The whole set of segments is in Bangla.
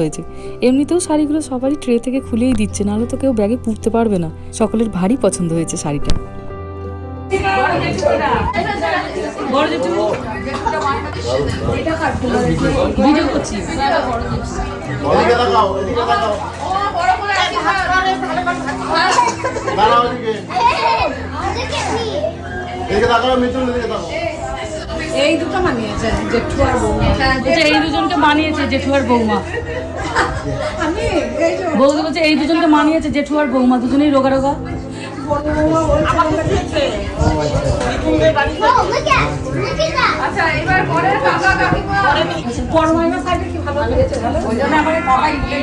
হয়েছে। এমনিতেও শাড়িগুলো সবারই ট্রে থেকে খুলেই দিচ্ছে নাহলে তো কেউ ব্যাগে পুড়তে পারবে না। সকলের ভারী পছন্দ হয়েছে শাড়িটা। করছি। ওদিকে তাকাও এদিকে। এই দুটো মানিয়েছে জেঠু আর বৌমা। বলছে এই দুজনকে মানিয়েছে জেঠু আর বৌমা। আমি বৌদি বলছে এই দুজনকে মানিয়েছে জেঠু আর বৌমা দুজনেই রোগা রোগা। আচ্ছা এবার পরের কাকা কাকিমা। বড় মাইমা কি ভালো লেগেছে ভালো ওই জন্য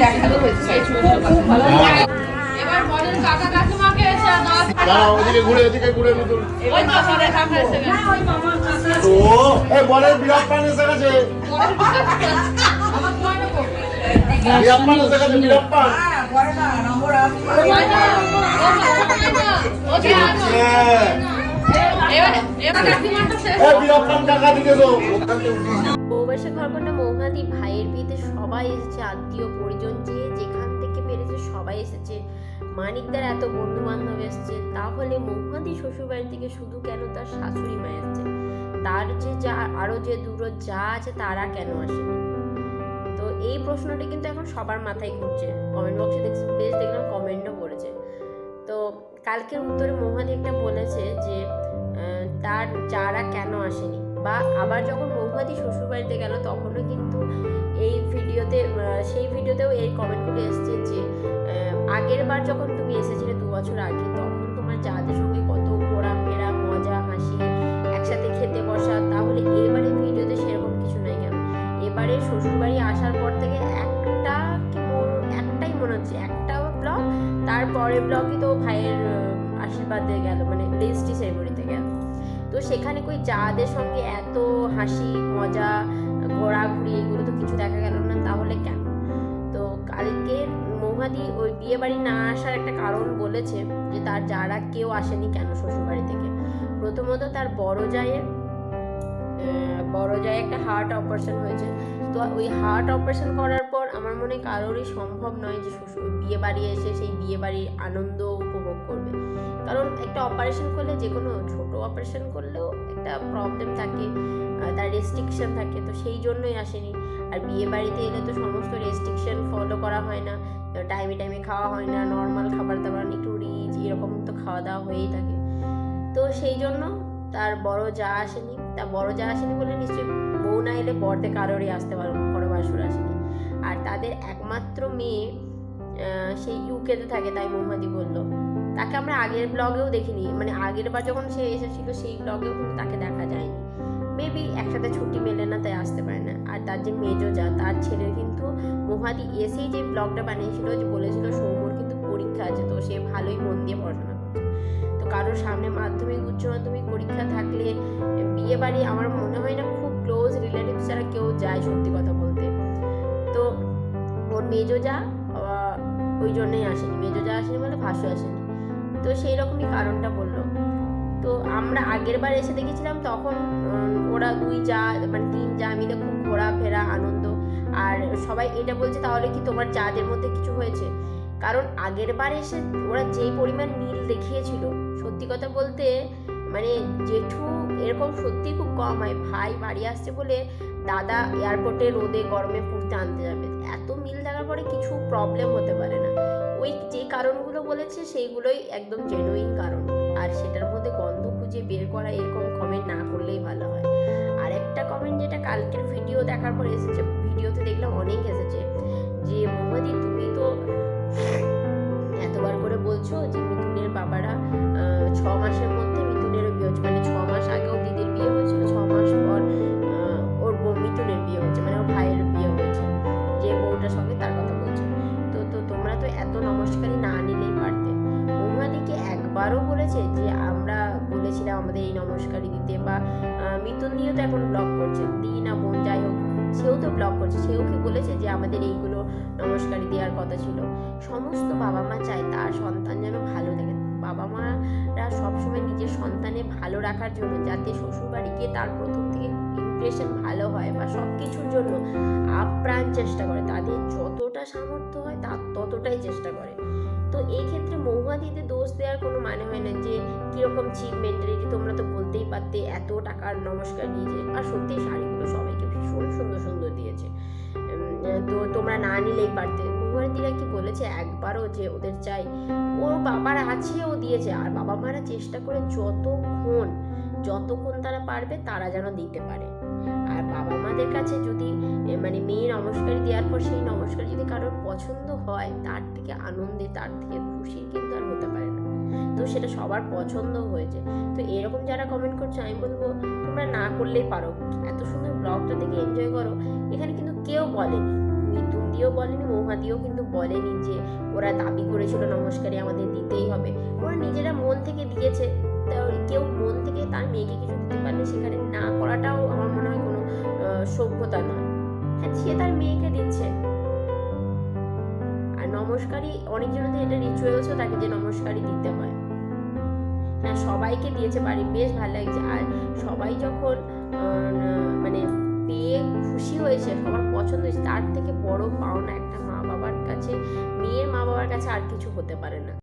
দেখাল হয়েছে খুব ভালো হ্যাঁ। এবার বলেন কাকা কাকিমাকে এসে দাও দাঁড়াও ভাইয়ের বিয়েতে সবাই এসেছে আত্মীয় পরিজন যে যেখান থেকে পেরেছে সবাই এসেছে। মানিকদার এত বন্ধু বান্ধব এসছে, তাহলে মৌহাদি শ্বশুরবাড়ি থেকে শুধু কেন তার শাশুড়ি মা এসছে তার যে যা, আরও যে দুটো যা আছে তারা কেন আসেনি? তো এই প্রশ্নটি কিন্তু এখন সবার মাথায় ঘুরছে। কমেন্ট বক্সে দেখছি বেশ দেখলাম কমেন্টও করেছে তো কালকের উত্তরে মৌহাদি একটা বলেছে যে তার যারা কেন আসেনি? বা আবার যখন মৌহাদি শ্বশুরবাড়িতে গেল, তখনও কিন্তু এই ভিডিওতে সেই ভিডিওতেও এই কমেন্টগুলো এসছে আগের বার যখন তুমি এসেছিলে দু বছর আগে, তখন তোমার যাদের সঙ্গে কত ঘোরাফেরা, মজা, হাসি, একসাথে খেতে বসা, তাহলে এবারে ভিডিওতে সেরকম কিছু নাই কেন? এবারে শ্বশুরবাড়ি আসার পর থেকে একটা একটাই মনে হচ্ছে, একটা ব্লগ তারপরে ব্লগই তো ভাইয়ের আশীর্বাদে গেল মানে রেজিস্ট্রি সেরেমনিতে গেল। তো সেখানে কই যাদের সঙ্গে এত হাসি, মজা, ঘোরাঘুরি, এগুলো তো কিছু দেখা গেল না, তাহলে কেন? কালকে মৌহাদি ওই বিয়ে বাড়ি না আসার একটা কারণ বলেছে যে তার যারা কেউ আসেনি কেন শ্বশুরবাড়ি থেকে? প্রথমত তার বড় আহ, বড় জায়ে একটা হার্ট অপারেশন হয়েছে। তো ওই হার্ট অপারেশন করার পর আমার মনে কারোরই সম্ভব নয় যে শ্বশুর বিয়ে বাড়ি এসে সেই বিয়ে বাড়ির আনন্দ উপভোগ করবে। কারণ একটা অপারেশন করলে যে কোনো ছোট অপারেশন করলেও একটা প্রবলেম থাকে তার রেস্ট্রিকশন থাকে। তো সেই জন্যই আসেনি। আর বিয়ে বাড়িতে এলে তো সমস্ত রেস্ট্রিকশন ফলো করা হয় না। টাইমে টাইমে খাওয়া হয় না নর্মাল খাবার দাবার, একটু রিচ, এরকম তো খাওয়া দাওয়া হয়েই থাকে। তো সেই জন্য তার বড় যা আসেনি তা বড় যা আসেনি বলে নিশ্চয়ই বউ না এলে বরতে কারোরই আসতে পারো বড় বাসুর আসেনি। আর তাদের একমাত্র মেয়ে সেই ইউকেতে থাকে, তাই মোহাম্মদি বলল। তাকে আমরা আগের ব্লগেও দেখিনি মানে আগের বার যখন সে এসেছিল, সেই ব্লগেও কিন্তু তাকে দেখা যায়নি। মেবি একসাথে ছুটি মেলে না, তাই আসতে পারে না। আর তার যে মেজো যা, তার ছেলের কিন্তু মোহাদি এসেই যে ব্লগটা বানিয়েছিল, যে বলেছিল সৌমর কিন্তু পরীক্ষা আছে, তো সে ভালোই মন দিয়ে পড়াশোনা তো কারোর সামনে মাধ্যমিক, উচ্চ মাধ্যমিক পরীক্ষা থাকলে বিয়ে বাড়ি আমার মনে হয় না খুব ক্লোজ রিলেটিভস ছাড়া কেউ যায় সত্যি কথা বলতে। তো ওর মেজো যা ওই জন্যই আসেনি। মেজো যা আসেনি বলে ভাসু আসেনি। তো সেই রকমই কারণটা বলল। তো আমরা আগের বার এসে দেখেছিলাম, তখন ওরা দুই যা মানে তিন যা মিলে খুব ঘোরাফেরা, আনন্দ। আর সবাই এটা বলছে, তাহলে কি তোমার যাদের মধ্যে কিছু হয়েছে? কারণ আগের বার এসে ওরা যেই পরিমাণ মিল দেখিয়েছিল, সত্যি কথা বলতে মানে জেঠু এরকম সত্যি খুব কম হয়। ভাই বাড়ি আসছে বলে দাদা এয়ারপোর্টে রোদে গরমে পড়তে আনতে যাবে। এত মিল দেখার পরে কিছু প্রবলেম হতে পারে না। ওই যে কারণগুলো বলেছে, সেইগুলোই একদম জেনুইন কারণ। আর সেটার মধ্যে গন্ধ খুঁজে বের করা এরকম কমেন্ট না করলেই ভালো হয়। আর একটা কমেন্ট যেটা কালকের ভিডিও দেখার পর এসেছে ভিডিওতে দেখলাম অনেক এসেছে, যে মোহাদি তুমি তো এতবার করে বলছো যে, মিথুনের বাবারা ছ মাসের মধ্যে মিথুনেরও বিয়ে হচ্ছে মানে ছ মাস আগেও দিদির বিয়ে হয়েছিল, ছ মাস পর ওর বউ মিথুনের বিয়ে হচ্ছে মানে ওর ভাইয়ের বিয়ে হয়েছে, যে বউটার সঙ্গে তার কথা বলছে। তো তো তোমরা তো এত নমস্কারই না একবারও বলেছে যে আমরা বলেছিলাম আমাদের এই নমস্কারই দিতে বা মিথুন তো এখন ব্লগ করছে। দি না বোন, যাই হোক, সেও তো ব্লগ করছে। সেও কি বলেছে যে আমাদের এইগুলো নমস্কারই দেওয়ার কথা ছিল? সমস্ত বাবা মা চায় তার সন্তান যেন ভালো থাকে। বাবা মারা সবসময় নিজের সন্তানে ভালো রাখার জন্য, যাতে শ্বশুরবাড়ি গিয়ে তার প্রথম থেকে ইমপ্রেশন ভালো হয় বা সব কিছুর জন্য আপ্রাণ চেষ্টা করে। তাদের যতটা সামর্থ্য হয়, তার ততটাই চেষ্টা করে। তো এই ক্ষেত্রে মৌহাদিতে দোষ দেওয়ার কোনো মানে হয় না যে, কীরকম চিপ মেন্টালিটি তোমরা তো বলতেই পারতে, এত টাকার নমস্কার দিয়েছে। আর সত্যি শাড়িগুলো সবাইকে ভীষণ সুন্দর সুন্দর দিয়েছে। তো তোমরা না নিলেই পারতে। মৌহাদিরা কি বলেছে একবারও যে ওদের চাই? ওর বাবার আছে ও দিয়েছে। আর বাবা মারা চেষ্টা করে যতক্ষণ যতক্ষণ তারা পারবে, তারা যেন দিতে পারে। আর বাবা মাদের কাছে যদি মানে মেয়ে নমস্কার দেওয়ার পর সেই নমস্কার যদি কারোর পছন্দ হয়, তার থেকে আনন্দে, তার থেকে খুশির কিন্তু আর হতে পারে না। তো সেটা সবার পছন্দ হয়েছে তো এরকম যারা কমেন্ট করছে, আমি বলব, তোমরা না করলেই পারো। এত সুন্দর ব্লগটা দেখে এনজয় করো। এখানে কিন্তু কেউ বলেনি, মিতুন দিয়েও বলেনি, মৌহা দিয়েও কিন্তু বলেনি যে, ওরা দাবি করেছিল নমস্কারী আমাদের দিতেই হবে। ওরা নিজেরা মন থেকে দিয়েছে। কেউ মন থেকে তার মেয়েকে কিছু দিতে পারলে সেখানে না করাটাও আমার মনে হয় কোনো সভ্যতা নয়। হ্যাঁ সে তার মেয়েকে দিচ্ছে। আর নমস্কারই অনেকজনের এটা রিচুয়ালসও থাকে যে নমস্কারই দিতে হয়। হ্যাঁ সবাইকে দিয়েছে বাড়ি বেশ ভালো লাগছে। আর সবাই যখন মানে পেয়ে খুশি হয়েছে, সবার পছন্দ হয়েছে, তার থেকে বড় পাওনা একটা মা বাবার কাছে, মেয়ের মা বাবার কাছে আর কিছু হতে পারে না।